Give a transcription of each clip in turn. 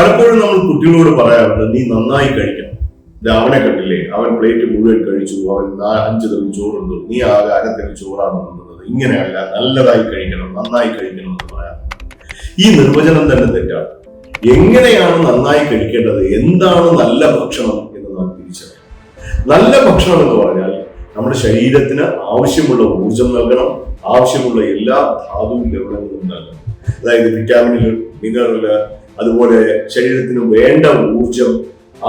പലപ്പോഴും നമ്മൾ കുട്ടികളോട് പറയാറുണ്ട് നീ നന്നായി കഴിക്കണം. അവനെ കണ്ടില്ലേ അവൻ പ്ലേറ്റ് മുഴുവൻ കഴിച്ചു അവൻ അഞ്ചു തവി ചോറുണ്ട് നീ ആകെ അരത്തവി ചോറാണ് തിന്നുന്നത്. ഇങ്ങനെയല്ല നല്ലതായി കഴിക്കണം നന്നായി കഴിക്കണം എന്ന് പറയാം ഈ നിർവചനം തന്നെ തെറ്റാണ്. എങ്ങനെയാണ് നന്നായി കഴിക്കേണ്ടത്? എന്താണ് നല്ല ഭക്ഷണം എന്ന് നാം തിരിച്ചറിയണം. നല്ല ഭക്ഷണം എന്ന് പറഞ്ഞാൽ നമ്മുടെ ശരീരത്തിന് ആവശ്യമുള്ള ഊർജം നൽകണം ആവശ്യമുള്ള എല്ലാ ധാതു ലവണങ്ങളും നൽകണം. അതായത് വിറ്റാമിനുകൾ മിനറൽ അതുപോലെ ശരീരത്തിന് വേണ്ട ഊർജം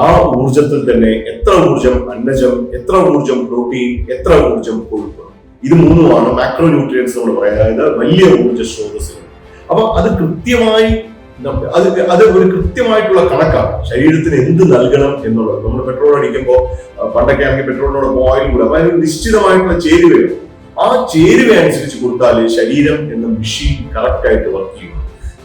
ആ ഊർജത്തിൽ തന്നെ എത്ര ഊർജം അന്നജം എത്ര ഊർജം പ്രോട്ടീൻ എത്ര ഊർജം കൊഴുപ്പ്. ഇത് മൂന്നുമാണ് മാക്രോ ന്യൂട്രിയൻസ് നമ്മൾ പറയുന്നത് അതായത് വലിയ ഊർജ സ്രോതസ്സുകൾ. അപ്പൊ അത് കൃത്യമായി അത് അത് ഒരു കൃത്യമായിട്ടുള്ള കണക്കാണ്. ശരീരത്തിന് എന്ത് നൽകണം എന്നുള്ളത്. നമ്മൾ പെട്രോൾ അടിക്കുമ്പോൾ പണ്ടൊക്കെ ആണെങ്കിൽ പെട്രോളിനോട് ഓയിൽ കൂടെ. അപ്പൊ അതിന് നിശ്ചിതമായിട്ടുള്ള ചേരുവയാണ് ആ ചേരുവ അനുസരിച്ച് കൊടുത്താൽ ശരീരം എന്ന മെഷീൻ കറക്റ്റ് ആയിട്ട് വർക്ക് ചെയ്യും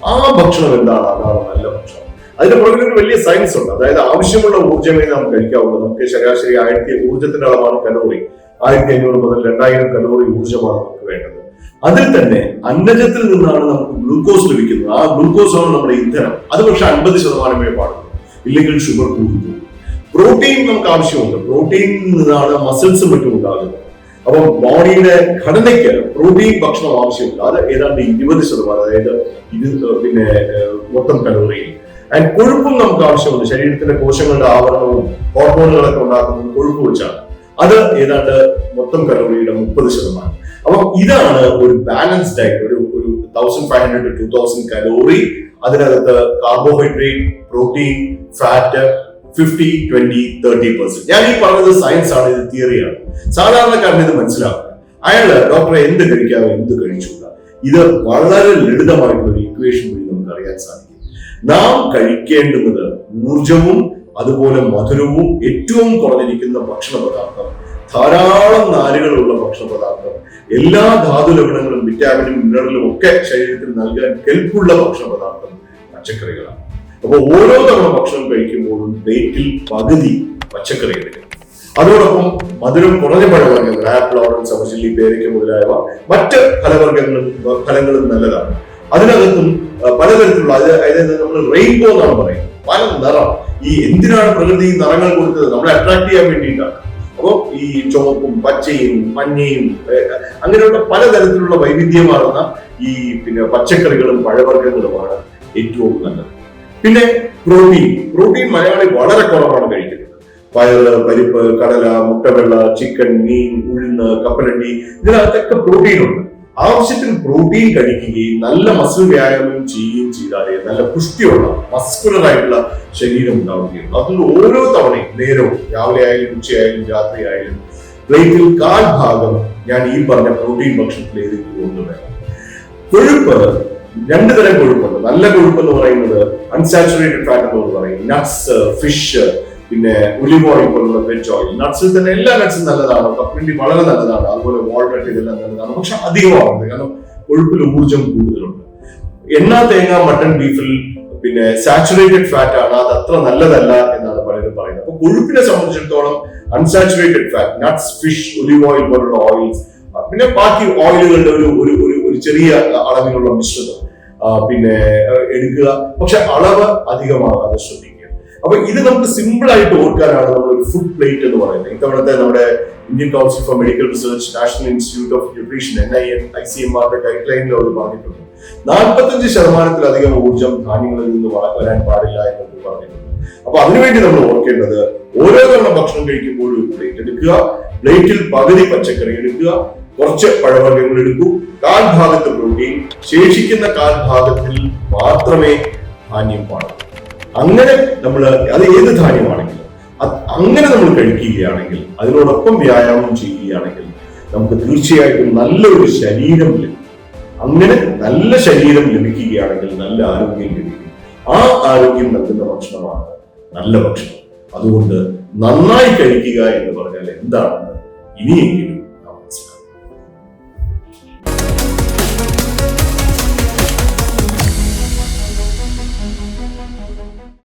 ആ ഭക്ഷണം എന്താണ്? അതാണ് നല്ല ഭക്ഷണം. അതിന്റെ പുറകിൽ ഒരു വലിയ സയൻസ് ഉണ്ട്. അതായത് ആവശ്യമുള്ള ഊർജമേ നാം കഴിക്കാവുള്ളൂ. നമുക്ക് ശരാശരി ആയിരത്തി ഊർജത്തിന്റെ അളവാണ് കലോറി. ആയിരത്തി അഞ്ഞൂറ് മുതൽ രണ്ടായിരം കലോറി ഊർജമാണ് നമുക്ക് വേണ്ടത്. അതിൽ തന്നെ അന്നജത്തിൽ നിന്നാണ് നമുക്ക് ഗ്ലൂക്കോസ് ലഭിക്കുന്നത്. ആ ഗ്ലൂക്കോസ് ആണ് നമ്മുടെ ഇന്ധനം. അത് പക്ഷെ അൻപത് ശതമാനമേ പാടുള്ളൂ. ഇല്ലെങ്കിൽ ഷുഗർ കൂടുന്നു പ്രോട്ടീൻ നമുക്ക് ആവശ്യമുണ്ട്. പ്രോട്ടീനിൽ നിന്നാണ് മസിൽസും മറ്റും ഉണ്ടാകുന്നത്. അപ്പം ബോഡിയുടെ ഘടനയ്ക്ക് പ്രോട്ടീൻ ഭക്ഷണം ആവശ്യമുണ്ട് അത് ഏതാണ്ട് ഇരുപത് ശതമാനം അതായത് ഇത് പിന്നെ മൊത്തം കലോറിയിൽ ആൻഡ് കൊഴുപ്പും നമുക്ക് ആവശ്യമുണ്ട്. ശരീരത്തിന്റെ കോശങ്ങളുടെ ആവരണവും ഹോർമോണുകളൊക്കെ ഉണ്ടാക്കുന്നത് കൊഴുപ്പ് വെച്ചാണ്. അത് ഏതാണ്ട് മൊത്തം കലോറിയുടെ മുപ്പത് ശതമാനം. അപ്പം ഇതാണ് ഒരു ബാലൻസ് ഡയറ്റ് ഒരു ഒരു thousand five hundred two thousand calorie അതിനകത്ത് carbohydrate protein fat fifty twenty thirty percent ഞാൻ ഈ പറഞ്ഞത് സയൻസ് ആണ് ഇത് തിയറിയാണ് സാധാരണക്കാരന് ഇത് മനസ്സിലാവില്ല അയാൾ ഡോക്ടറെ എന്ത് കഴിക്കാമോ എന്ത് കഴിച്ചുകൂടാ? ഇത് വളരെ ലളിതമായിട്ടുള്ള ഒരു ഇക്വേഷൻ വഴി നമുക്ക് അറിയാൻ സാധിക്കും. നാം കഴിക്കേണ്ടുന്നത് ഊർജവും അതുപോലെ മധുരവും ഏറ്റവും കുറഞ്ഞിരിക്കുന്ന ഭക്ഷണ പദാർത്ഥം ധാരാളം നാരുകളുള്ള ഭക്ഷണ പദാർത്ഥം എല്ലാ ധാതു ലവണങ്ങളും വിറ്റാമിനും മിനറലും ഒക്കെ ശരീരത്തിൽ നൽകാൻ കെൽപ്പുള്ള ഭക്ഷണ പദാർത്ഥം പച്ചക്കറികളാണ്. അപ്പൊ ഓരോ തവണ ഭക്ഷണം കഴിക്കുമ്പോഴും ഡേറ്റിൽ പകുതി പച്ചക്കറി എടുക്കണം അതോടൊപ്പം മധുരം കുറഞ്ഞ പഴവർഗങ്ങൾ ആപ്പിൾ ഓറഞ്ച് സമചില്ലി പേരയ്ക്ക മുതലായവ മറ്റ് ഫലവർഗങ്ങളും ഫലങ്ങളും നല്ലതാണ്. അതിനകത്തും പലതരത്തിലുള്ള അത് അതായത് നമ്മൾ റെയിൻബോ എന്നാണ് പറയുന്നത്. പല നിറം. ഈ എന്തിനാണ് പ്രകൃതി നിറങ്ങൾ കൊടുത്തത്? നമ്മളെ അട്രാക്ട് ചെയ്യാൻ വേണ്ടിയിട്ടാണ്. അപ്പോൾ ഈ ചുവപ്പും പച്ചയും മഞ്ഞയും അങ്ങനെയുള്ള പലതരത്തിലുള്ള വൈവിധ്യമാർന്ന ഈ പിന്നെ പച്ചക്കറികളും പഴവർഗങ്ങളുമാണ് ഏറ്റവും നല്ലത്. പിന്നെ പ്രോട്ടീൻ. പ്രോട്ടീൻ മലയാളി വളരെ കുറവാണ് കഴിക്കുന്നത്. പയർ പരിപ്പ് കടല മുട്ടവെള്ള ചിക്കൻ മീൻ ഉഴുന്ന് കപ്പലണ്ടി ഇതിനകത്തൊക്കെ പ്രോട്ടീൻ ഉണ്ട്. ആവശ്യത്തിന് പ്രോട്ടീൻ കഴിക്കുകയും നല്ല മസിൽ വ്യായാമം ചെയ്യുകയും ചെയ്താലേ നല്ല പുഷ്ടിയുള്ള മസ്കുലർ ആയിട്ടുള്ള ശരീരം ഉണ്ടാവുകയും അതിൽ ഓരോ തവണയും നേരവും രാവിലെ ആയാലും ഉച്ചയായാലും രാത്രി ആയാലും പ്ലേറ്റിൽ കാൽ ഭാഗം ഞാൻ ഈ പറഞ്ഞ പ്രോട്ടീൻ ഭക്ഷണത്തിലേക്ക് കൊണ്ടുവരാം കൊഴുപ്പ് രണ്ട് തരം കൊഴുപ്പുണ്ട്. നല്ല കൊഴുപ്പ് എന്ന് പറയുന്നത് അൺസാച്ചുറേറ്റഡ് ഫാറ്റ് എന്ന് പറയും. നട്ട്സ് ഫിഷ് പിന്നെ ഒലിവ് ഓയിൽ പോലുള്ള വെജ് ഓയിൽ നട്ട്സിൽ തന്നെ എല്ലാ നട്ട്സും നല്ലതാണ്. കപ്പലണ്ടി വളരെ നല്ലതാണ്. അതുപോലെ വാൾനട്ട് ഇതെല്ലാം നല്ലതാണ്. പക്ഷെ അധികമാവുന്നത് കാരണം കൊഴുപ്പിൽ ഊർജം കൂടുതലുണ്ട്. എണ്ണ തേങ്ങ മട്ടൺ ബീഫിൽ പിന്നെ സാച്ചുറേറ്റഡ് ഫാറ്റ് ആണ്. അത് അത്ര നല്ലതല്ല എന്നാണ് പലരും പറയുന്നത്. അപ്പൊ കൊഴുപ്പിനെ സംബന്ധിച്ചിടത്തോളം unsaturated fat nuts fish olive oil പോലുള്ള ഓയിൽസ് പിന്നെ ബാക്കി ഓയിലുകളുടെ ഒരു ഒരു ഒരു ചെറിയ അളവിലുള്ള മിശ്രിതം പിന്നെ എടുക്കുക. പക്ഷെ അളവ് അധികമാകാതെ ശ്രദ്ധിക്കുക. അപ്പൊ ഇത് നമുക്ക് സിമ്പിൾ ആയിട്ട് ഓർക്കാനാണ് നമ്മൾ ഒരു ഫുഡ് പ്ലേറ്റ് എന്ന് പറയുന്നത്. ഇത്തവണത്തെ നമ്മുടെ Indian council for medical research national institute of nutrition N I N I C M ആറിന്റെ ഗൈഡ് ലൈനിൽ അവർ പറഞ്ഞിട്ടുണ്ട്. നാൽപ്പത്തഞ്ച് ശതമാനത്തിലധികം ഊർജം ധാന്യങ്ങളിൽ നിന്ന് വരാൻ പാടില്ല എന്നൊക്കെ പറഞ്ഞിട്ടുണ്ട്. അപ്പൊ അതിനുവേണ്ടി നമ്മൾ ഓർക്കേണ്ടത് ഓരോ തവണ ഭക്ഷണം കഴിക്കുമ്പോഴും പ്ലേറ്റ് എടുക്കുക. പ്ലേറ്റിൽ പകുതി പച്ചക്കറി എടുക്കുക. കുറച്ച് പഴവർഗങ്ങൾ എടുക്കൂ കാൽ ഭാഗത്ത് പ്രോട്ടീൻ ശേഷിക്കുന്ന കാൽ ഭാഗത്തിൽ മാത്രമേ ധാന്യം പാടുള്ളൂ അങ്ങനെ നമ്മൾ അത് ഏത് ധാന്യമാണെങ്കിലും അങ്ങനെ നമ്മൾ കഴിക്കുകയാണെങ്കിൽ അതിനോടൊപ്പം വ്യായാമം ചെയ്യുകയാണെങ്കിൽ നമുക്ക് തീർച്ചയായിട്ടും നല്ലൊരു ശരീരം ലഭിക്കും. അങ്ങനെ നല്ല ശരീരം ലഭിക്കുകയാണെങ്കിൽ നല്ല ആരോഗ്യം ലഭിക്കും. ആ ആരോഗ്യം നൽകുന്ന ഭക്ഷണമാണ് നല്ല ഭക്ഷണം. അതുകൊണ്ട് നന്നായി കഴിക്കുക എന്ന് പറഞ്ഞാൽ എന്താണെന്ന് ഇനിയെങ്കിലും